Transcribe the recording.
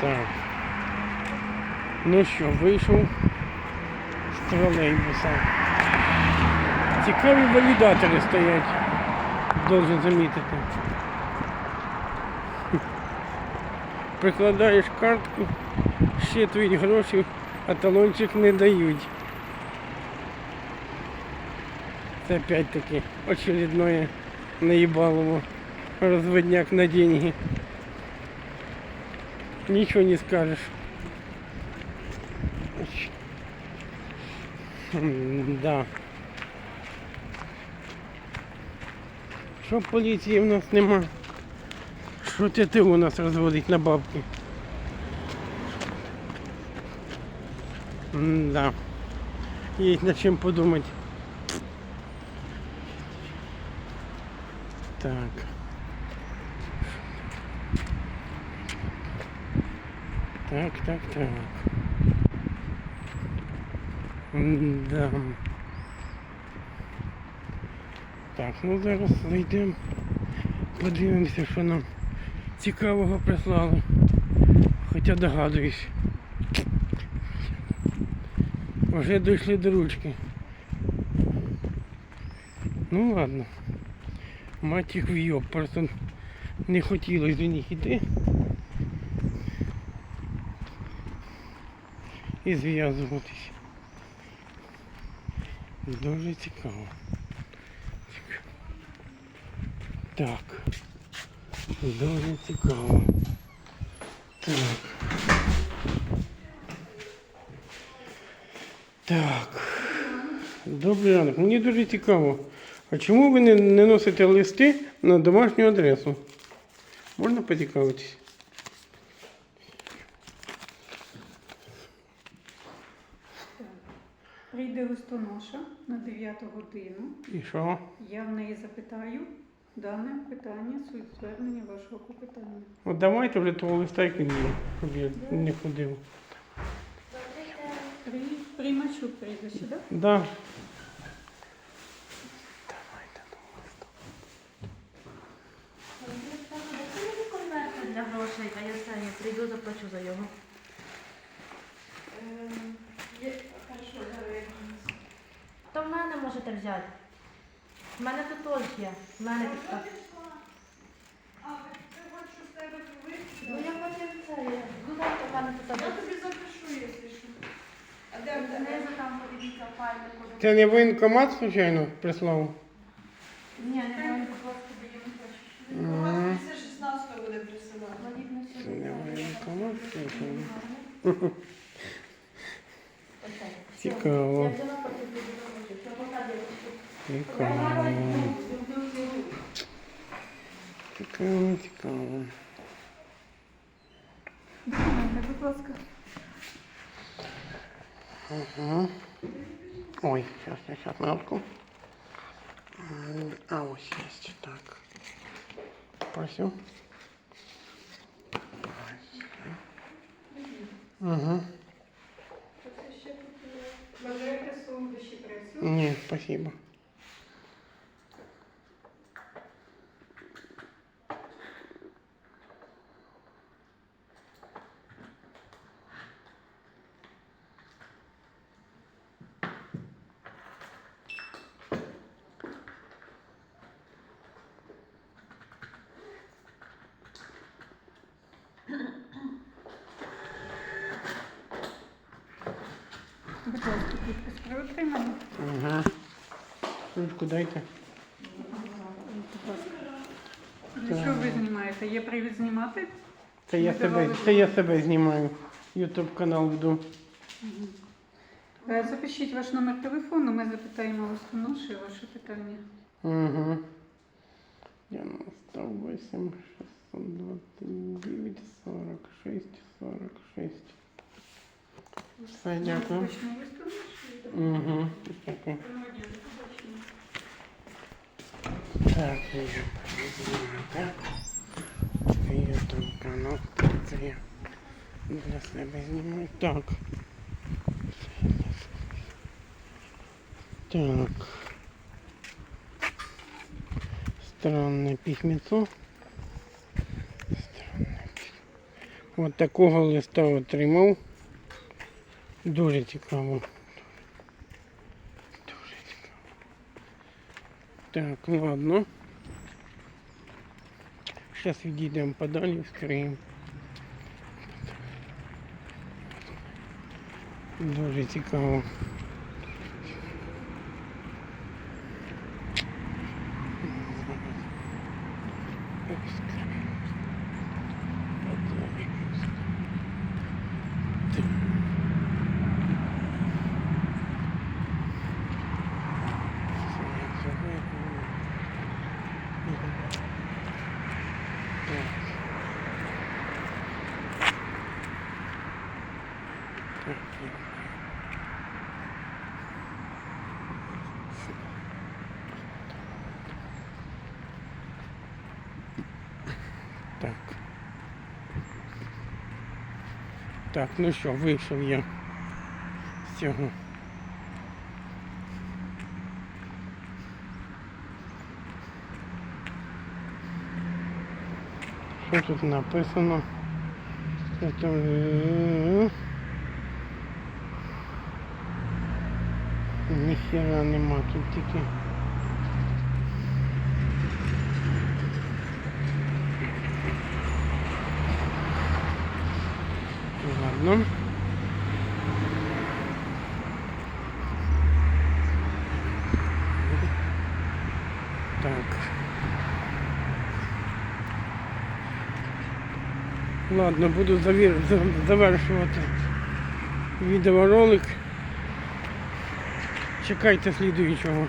Так. Ну що, вийшов з тролейбуса. Цікаві валідатори стоять, должен замітити. Прикладаєш картку, ще щитують гроші, а талончик не дають. Це опять-таки очередное наебалово разводняк на деньги. Ничего не скажешь. Да. Що поліції в нас нема? Що ТТУ у нас розводить на бабки? Да. Є над чим подумати. Так. Так, так, так. Да. Так, ну зараз зайдемо. Подивимося, що нам цікавого прислали. Хоча догадуюсь. Вже дійшли до ручки. Ну ладно. Мать їх вйоб, просто не хотілося до них іти. І зв'язуватись. Дуже цікаво. Так. Дуже цікаво. Так. Так. Добрий ранок. Мені дуже цікаво. А чому ви не, носите листи на домашню адресу? Можна поцікавитись? Прийде листоноша на 9 годину. І що? Я в неї запитаю дане питання, суть звернення вашого питання. От давайте вже того листа і є, щоб я не ходив. При, приймачу прийде сюди. Да. конверти для грошей, а я я прийду, заплачу за його. То в мене можете взяти. В мене тут теж є. В мене підстав. Ну я потім це є. Ну дайте в мене тут Я тобі запишу, якщо що. А де в тебе? знизу там подивіться файли. Це не воєнкомат, случайно, прислав? Ні, не можу просто даю не хочу. Мгм. Після 16 буде присилати. Це не воєнкомат, случайно. Окей. Цікаво. Я взяла потім піду робити. Це пока дівчинку. Цікаво. Цікаво, цікаво. Документи, будь ласка. Ага. Ой, сейчас, я сейчас минутку. М, А, ось есть, так. Просю. Угу. Це ще тут е, бажаєте солодощі пресу. Ні, спасибо. Ага. Ручку дайте. Для чого ви знімаєте? Є привід знімати? Це я себе, це я себе знімаю. Ютуб канал веду. Е, Запишіть ваш номер телефону, ми запитаємо листоноші ваше питання. Угу. 98, 629, 46, 46. Все, дякую. Почнемо листоноші. Угу. Так, я так. Ютуб канал. Це я для себе знімаю. Так. Так. Странное письмецо. Странное письмо. От такого листа отримав. Дуже цікаво. Так, ладно. Зараз відійдемо подалі, вскриємо. Дуже цікаво. Так. Так, ну що, вийшов я з цього. Що тут написано? Це, е, Ніхера нема тут тільки. Ладно. Так. Ладно, буду завір... завершувати відеоролик. Чекайте слідуючого.